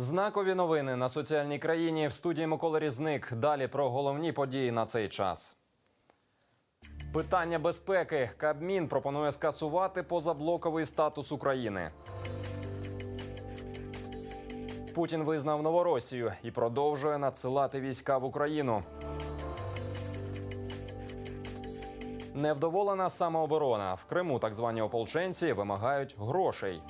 Знакові новини на соціальній країні в студії Микола Різник. Далі про головні події на цей час. Питання безпеки. Кабмін пропонує скасувати позаблоковий статус України. Путін визнав Новоросію і продовжує надсилати війська в Україну. Невдоволена самооборона в Криму. Так звані ополченці вимагають грошей.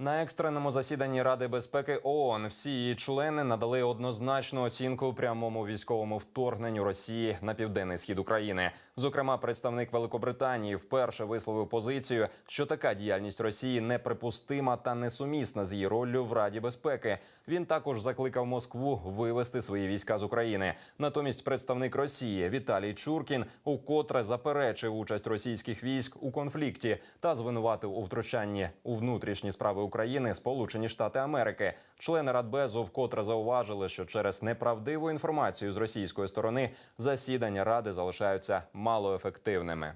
На екстреному засіданні Ради безпеки ООН всі її члени надали однозначну оцінку прямому військовому вторгненню Росії на південний схід України. Зокрема, представник Великобританії вперше висловив позицію, що така діяльність Росії неприпустима та несумісна з її роллю в Раді безпеки. Він також закликав Москву вивести свої війська з України. Натомість, представник Росії Віталій Чуркін укотре заперечив участь російських військ у конфлікті та звинуватив у втручанні у внутрішні справи України Сполучені Штати Америки. Члени Радбезу вкотре зауважили, що через неправдиву інформацію з російської сторони засідання ради залишаються малоефективними.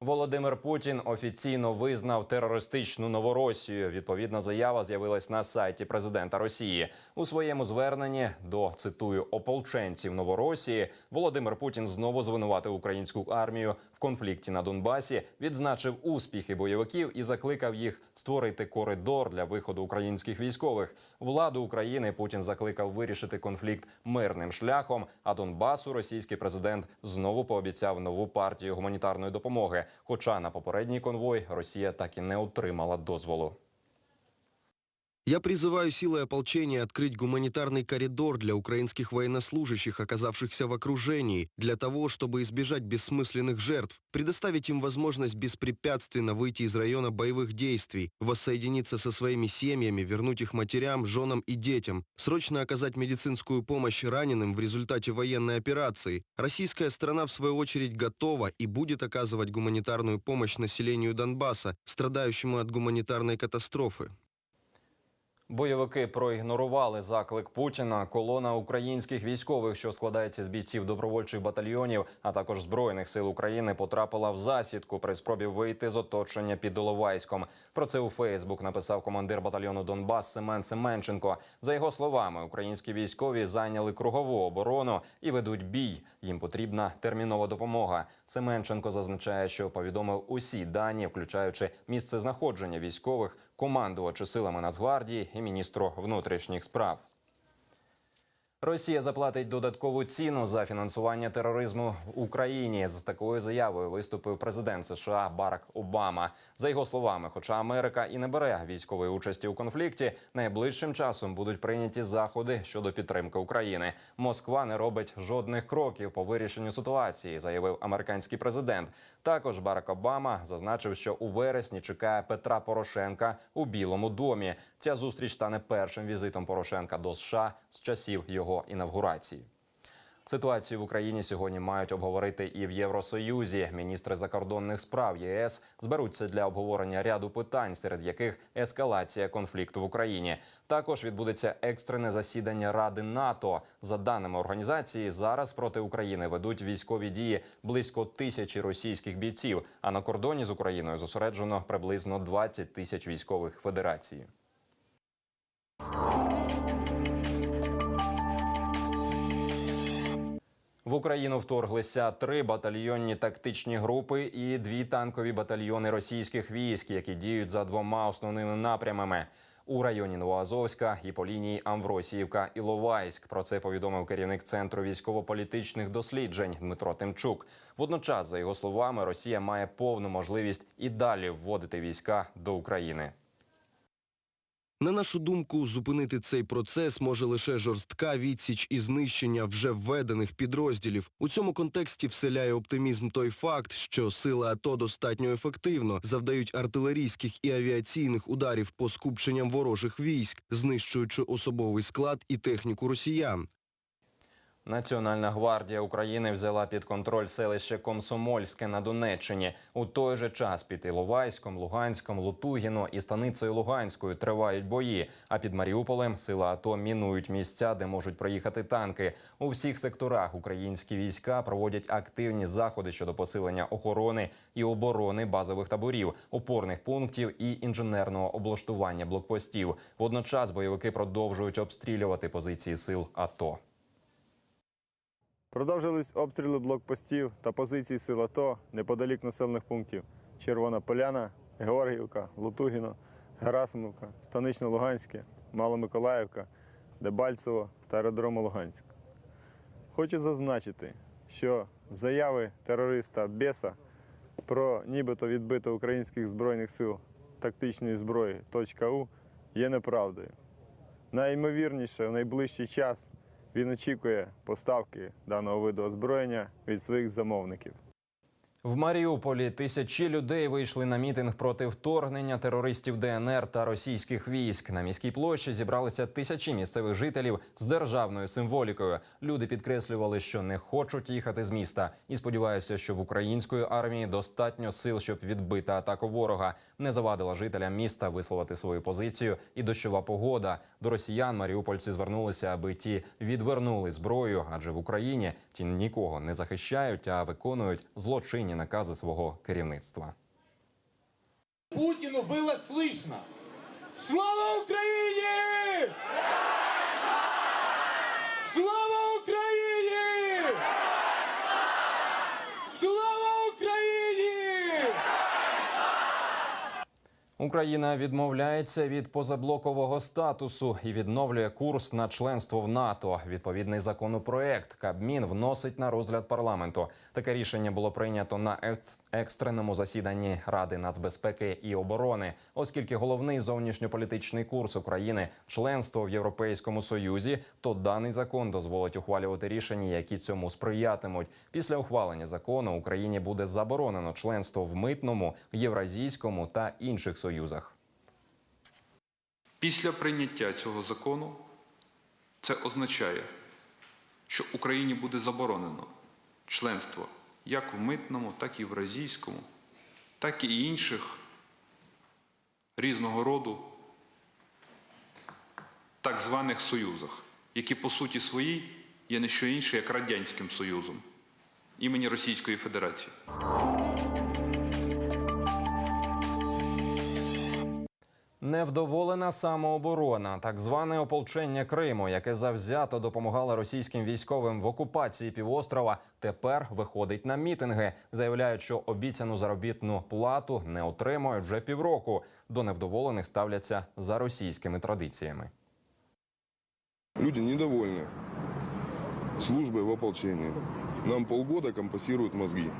Володимир Путін офіційно визнав терористичну Новоросію. Відповідна заява з'явилась на сайті президента Росії. У своєму зверненні до цитую ополченців Новоросії Володимир Путін знову звинуватив українську армію конфлікті на Донбасі, відзначив успіхи бойовиків і закликав їх створити коридор для виходу українських військових. Владу України Путін закликав вирішити конфлікт мирним шляхом. А Донбасу російський президент знову пообіцяв нову партію гуманітарної допомоги. Хоча на попередній конвой Росія так і не отримала дозволу. Я призываю силы ополчения открыть гуманитарный коридор для украинских военнослужащих, оказавшихся в окружении, для того, чтобы избежать бессмысленных жертв, предоставить им возможность беспрепятственно выйти из района боевых действий, воссоединиться со своими семьями, вернуть их матерям, женам и детям, срочно оказать медицинскую помощь раненым в результате военной операции. Российская страна, в свою очередь, готова и будет оказывать гуманитарную помощь населению Донбасса, страдающему от гуманитарной катастрофы. Бойовики проігнорували заклик Путіна. Колона українських військових, що складається з бійців добровольчих батальйонів, а також збройних сил України, потрапила в засідку при спробі вийти з оточення під Іловайськом. Про це у Фейсбук написав командир батальйону Донбас Семен Семенченко. За його словами, українські військові зайняли кругову оборону і ведуть бій. Їм потрібна термінова допомога. Семенченко зазначає, що повідомив усі дані, включаючи місце знаходження військових, командувачу силами Нацгвардії і міністру внутрішніх справ. Росія заплатить додаткову ціну за фінансування тероризму в Україні. З такою заявою виступив президент США Барак Обама. За його словами, хоча Америка і не бере військової участі у конфлікті, найближчим часом будуть прийняті заходи щодо підтримки України. Москва не робить жодних кроків по вирішенню ситуації, заявив американський президент. Також Барак Обама зазначив, що у вересні чекає Петра Порошенка у Білому домі. Ця зустріч стане першим візитом Порошенка до США з часів його інавгурації. Ситуацію в Україні сьогодні мають обговорити і в Євросоюзі. Міністри закордонних справ ЄС зберуться для обговорення ряду питань, серед яких ескалація конфлікту в Україні. Також відбудеться екстрене засідання Ради НАТО. За даними організації, зараз проти України ведуть військові дії близько тисячі російських бійців. А на кордоні з Україною зосереджено приблизно 20 тисяч військових федерації. В Україну вторглися три батальйонні тактичні групи і дві танкові батальйони російських військ, які діють за двома основними напрямами. У районі Новоазовська і по лінії Амвросіївка Іловайськ. Про це повідомив керівник центру військово-політичних досліджень Дмитро Тимчук. Водночас, за його словами, Росія має повну можливість і далі вводити війська до України. На нашу думку, зупинити цей процес може лише жорстка відсіч і знищення вже введених підрозділів. У цьому контексті вселяє оптимізм той факт, що сили АТО достатньо ефективно завдають артилерійських і авіаційних ударів по скупченням ворожих військ, знищуючи особовий склад і техніку росіян. Національна гвардія України взяла під контроль селище Комсомольське на Донеччині. У той же час під Іловайськом, Луганськом, Лутугіно і станицею Луганською тривають бої. А під Маріуполем сила АТО мінують місця, де можуть проїхати танки. У всіх секторах українські війська проводять активні заходи щодо посилення охорони і оборони базових таборів, опорних пунктів і інженерного облаштування блокпостів. Водночас бойовики продовжують обстрілювати позиції сил АТО. Продовжились обстріли блокпостів та позицій сил АТО неподалік населених пунктів Червона Поляна, Георгіївка, Лутугіно, Герасимівка, Станично-Луганське, Маломиколаївка, Дебальцево та аеродром Луганськ. Хочу зазначити, що заяви терориста Беса про нібито відбито українських збройних сил тактичної зброї .у є неправдою. Найімовірніше, в найближчий час він очікує поставки даного виду озброєння від своїх замовників. В Маріуполі тисячі людей вийшли на мітинг проти вторгнення терористів ДНР та російських військ. На міській площі зібралися тисячі місцевих жителів з державною символікою. Люди підкреслювали, що не хочуть їхати з міста, і сподіваються, що в української армії достатньо сил, щоб відбити атаку ворога. Не завадила жителям міста висловити свою позицію. І дощова погода до росіян маріупольці звернулися, аби ті відвернули зброю, адже в Україні ті нікого не захищають, а виконують злочинні накази свого керівництва. Путіну було слышно. Слава Україні! Слава Україна відмовляється від позаблокового статусу і відновлює курс на членство в НАТО. Відповідний законопроект Кабмін вносить на розгляд парламенту. Таке рішення було прийнято на ек- екстреному засіданні Ради нацбезпеки і оборони, оскільки головний зовнішньополітичний курс України членство в Європейському Союзі, то даний закон дозволить ухвалювати рішення, які цьому сприятимуть. Після ухвалення закону Україні буде заборонено членство в митному, євразійському та інших союзах. Після прийняття цього закону це означає, що Україні буде заборонено членство як в митному, так і в євразійському, так і інших різного роду так званих союзах, які по суті своїй є не що інше, як Радянським Союзом імені Російської Федерації. Невдоволена самооборона, так зване ополчення Криму, яке завзято допомагало російським військовим в окупації півострова, тепер виходить на мітинги. Заявляють, що обіцяну заробітну плату не отримують вже півроку. До невдоволених ставляться за російськими традиціями. Люди недовольны службой в ополчении. Нам полгода компасируют мозги.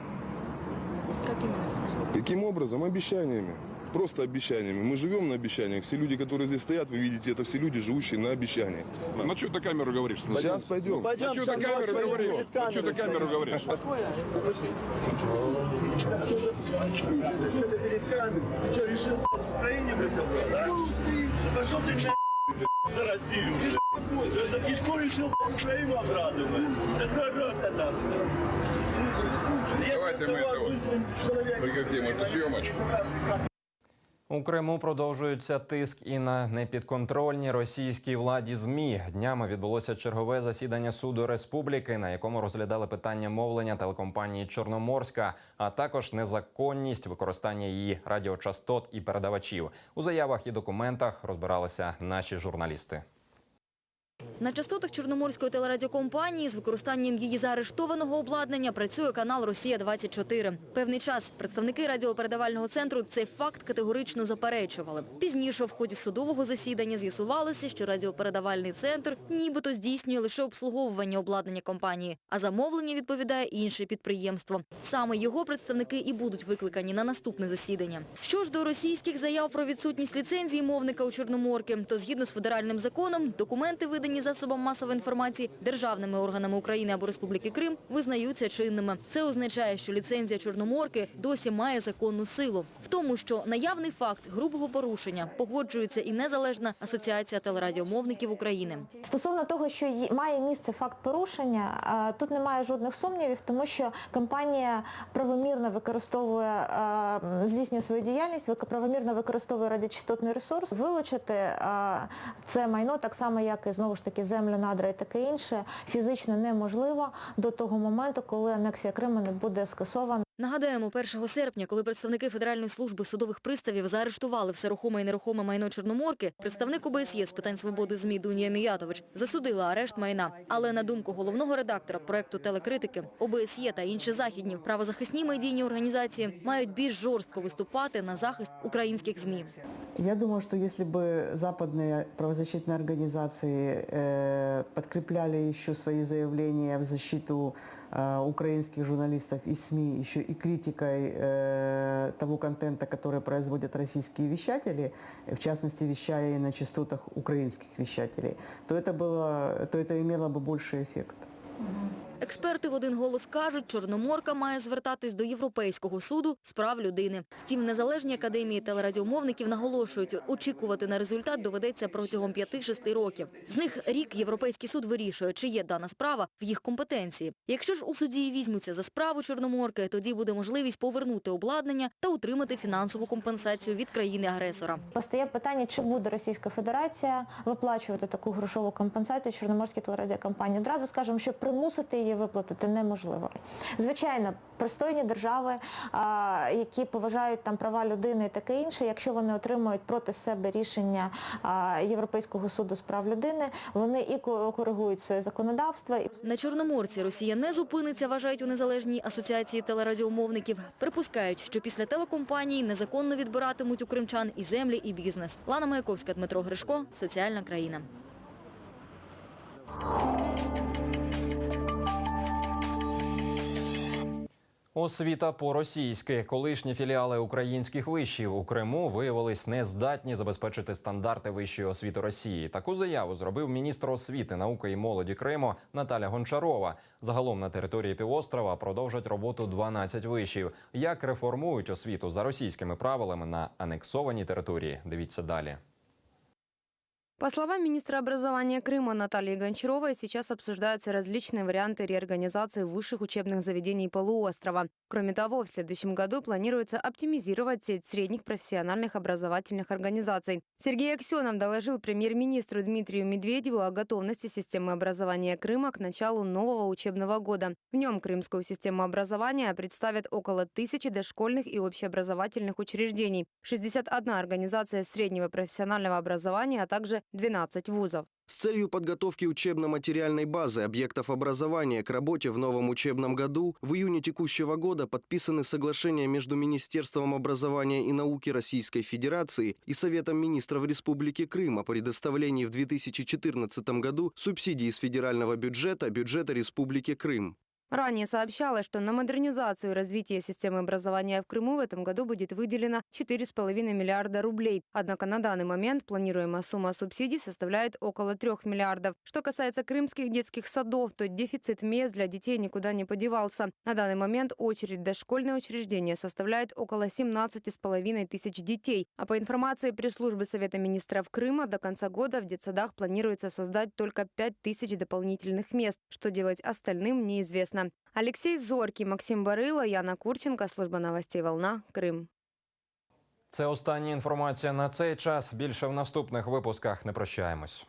Каким образом? Обещаниями. Просто обещаниями. Мы живем на обещаниях. Все люди, которые здесь стоят, вы видите, это все люди, живущие на обещаниях. На что ты камеру говоришь? Сейчас пойдем. На что ты камеру говоришь? На что ты камеру говоришь? Что, решил в Украине Пошел ты на за Россию. Ты за кишку решил Украину обрадовать. Закрой рот тогда. Давайте мы этого прекратим эту съемочку. У Криму продовжується тиск і на непідконтрольні російській владі змі. Днями відбулося чергове засідання суду республіки, на якому розглядали питання мовлення телекомпанії Чорноморська, а також незаконність використання її радіочастот і передавачів. У заявах і документах розбиралися наші журналісти. На частотах Чорноморської телерадіокомпанії з використанням її заарештованого обладнання працює канал «Росія-24». Певний час представники радіопередавального центру цей факт категорично заперечували. Пізніше в ході судового засідання з'ясувалося, що радіопередавальний центр нібито здійснює лише обслуговування обладнання компанії, а замовлення відповідає інше підприємство. Саме його представники і будуть викликані на наступне засідання. Що ж до російських заяв про відсутність ліцензії мовника у Чорноморки, то згідно з федеральним законом документи видані надані засобам масової інформації державними органами України або Республіки Крим, визнаються чинними. Це означає, що ліцензія Чорноморки досі має законну силу. В тому, що наявний факт грубого порушення погоджується і незалежна асоціація телерадіомовників України. Стосовно того, що має місце факт порушення, е, тут немає жодних сумнівів, тому що компанія правомірно використовує, е, здійснює свою діяльність, правомірно використовує радіочастотний ресурс. Вилучити е, це майно, так само як і знову ж таки землю, надра і таке інше, фізично неможливо до того моменту, коли анексія Криму не буде скасована. Нагадаємо, 1 серпня, коли представники Федеральної служби судових приставів заарештували все рухоме і нерухоме майно Чорноморки, представник ОБСЄ з питань свободи ЗМІ Дунія Міятович засудила арешт майна. Але на думку головного редактора проекту телекритики, ОБСЄ та інші західні правозахисні медійні організації мають більш жорстко виступати на захист українських ЗМІ. Я думаю, что если бы западные правозащитные организации э, подкрепляли еще свои заявления в защиту э, украинских журналистов и СМИ еще и критикой э, того контента, который производят российские вещатели, в частности вещая и на частотах украинских вещателей, то это, было, то это имело бы больший эффект. Експерти в один голос кажуть, Чорноморка має звертатись до Європейського суду з прав людини. Втім, незалежні академії телерадіомовників наголошують, очікувати на результат доведеться протягом 5-6 років. З них рік Європейський суд вирішує, чи є дана справа в їх компетенції. Якщо ж у суді візьмуться за справу Чорноморки, тоді буде можливість повернути обладнання та утримати фінансову компенсацію від країни-агресора. Постає питання, чи буде Російська Федерація виплачувати таку грошову компенсацію Чорноморській телерадіокомпанії. Одразу скажемо, що примусити її виплатити неможливо. Звичайно, пристойні держави, які поважають там права людини і таке інше, якщо вони отримують проти себе рішення Європейського суду з прав людини, вони і коригують своє законодавство. На Чорноморці Росія не зупиниться, вважають у незалежній асоціації телерадіомовників. Припускають, що після телекомпаній незаконно відбиратимуть у кримчан і землі, і бізнес. Лана Маяковська, Дмитро Гришко, Соціальна країна. Освіта по-російськи. Колишні філіали українських вишів у Криму виявились нездатні забезпечити стандарти вищої освіти Росії. Таку заяву зробив міністр освіти, науки і молоді Криму Наталя Гончарова. Загалом на території півострова продовжать роботу 12 вишів. Як реформують освіту за російськими правилами на анексованій території? Дивіться далі. По словам министра образования Крыма Натальи Гончаровой, сейчас обсуждаются различные варианты реорганизации высших учебных заведений полуострова. Кроме того, в следующем году планируется оптимизировать сеть средних профессиональных образовательных организаций. Сергей Аксенов доложил премьер-министру Дмитрию Медведеву о готовности системы образования Крыма к началу нового учебного года. В нем крымскую систему образования представят около тысячи дошкольных и общеобразовательных учреждений, 61 организация среднего профессионального образования, а также 12 вузов. С целью подготовки учебно-материальной базы объектов образования к работе в новом учебном году в июне текущего года подписаны соглашения между Министерством образования и науки Российской Федерации и Советом министров Республики Крым о предоставлении в 2014 году субсидий из федерального бюджета бюджета Республики Крым. Ранее сообщалось, что на модернизацию и развитие системы образования в Крыму в этом году будет выделено 4,5 миллиарда рублей. Однако на данный момент планируемая сумма субсидий составляет около 3 миллиардов. Что касается крымских детских садов, то дефицит мест для детей никуда не подевался. На данный момент очередь в дошкольные учреждения составляет около 17,5 тысяч детей. А по информации пресс-службы Совета министров Крыма, до конца года в детсадах планируется создать только 5 тысяч дополнительных мест. Что делать остальным, неизвестно. Алексей Зоркий, Максим Барила, Яна Курченко, служба новостей «Волна», Крим. Це остання інформація на цей час. Більше в наступних випусках не прощаємось.